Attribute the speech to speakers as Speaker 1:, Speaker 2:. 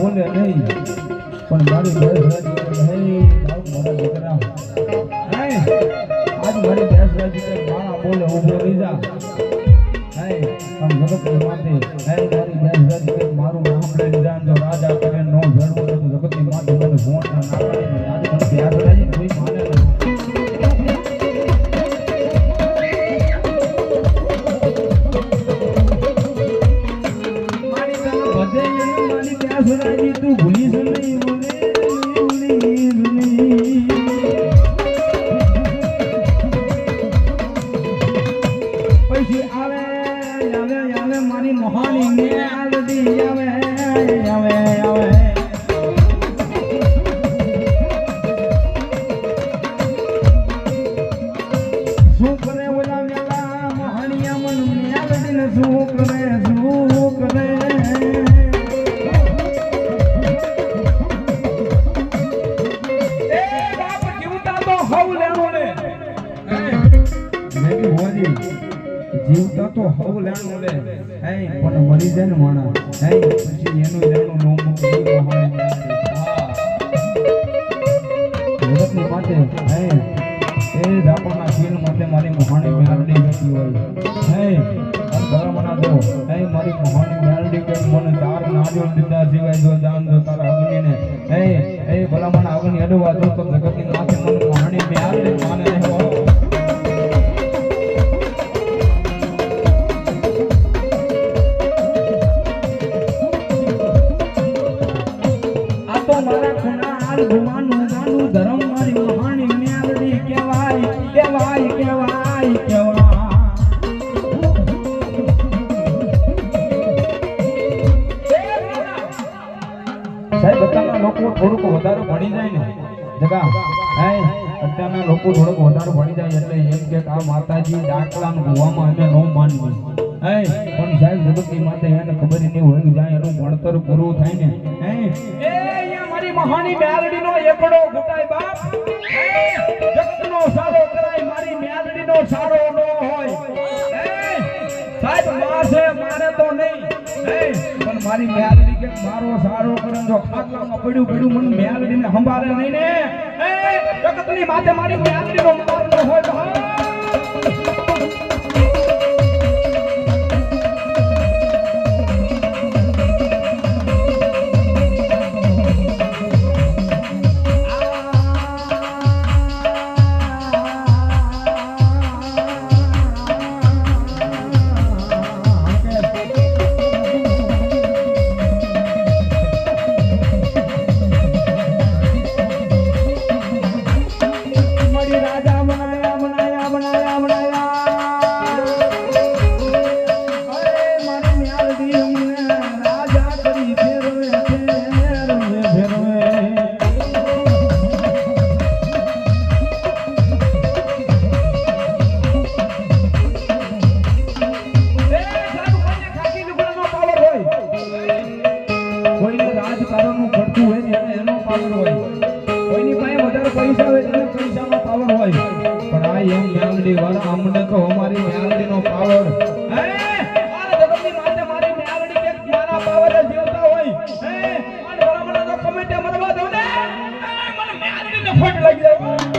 Speaker 1: બોલે નહીં. પણ મારી ભેંસ રાજી મારા દીકરા. આજ મારી બેસ રાજી મારા બોલે ઊભો રહી જા પણ જગત માથે મારી બેસ રાજી મારું નામ લઈ લીધા ને જો રાજા સુરાજી તું. પછી આવે મારી મોહાણી ને આવે આવે શું કરે ઓલા મેલા મોહાણીયા મન મેલડી ને શું કરે શું કરે મેં હોજી જીવતા તો હવ લેણો લે. હે, પણ મરી જાય ને માણા હે, પછી એનું લેણું નો મૂકી હા. માથે, હે, એ ધાપાના શીલ માથે મારી મહાણી મેલડી બેઠી હોય. હે બરાબરના જો હે, મારી મોહાણી મેલડી મને ચાર નાજો દીધા સિવાય જો જાન જો તારા અગ્નિને. હે, એ ભલામણા અગ્નિ અડવા જો તો મને તો મારા ખૂણાલ ભુવાનું ગાનું ધરમ મારી મહાણી મેલડી કહેવાય કહેવાય કહેવાય કહેવાય. સાહેબ અત્યારના લોકો થોડુંક વધારે ભણી જાય ને. જગા હે અત્યારના લોકો થોડુંક વધારે ભણી જાય એટલે એમ કે આ માતાજી દાખલા ગુવામાં અમે નો માનવું. હે પણ સાહેબ જગતની માતે એને ખબર નહીં હોય જાય એનું ભણતર પૂરું થાય ને. હે મારી મહાની મેલડીનો એકડો ગુટાય બાપ. જગતનો સારો કરાય, મારી મેલડીનો સારો નો હોય. સાહેબ, માસે મારે તો નહીં. પણ મારી મેલડી કે મારો સારો કરે જો ખાટલામાં પડ્યું પડ્યું મને મેલડીને સંભાળે નહીં ને. જગતની માથે મારી મેલડીનો માર ન હોય તો પણ એમ મેલડી વાળા અમને તો અમારી મેલડી નો. પાવરે ફટ લાગી જાય.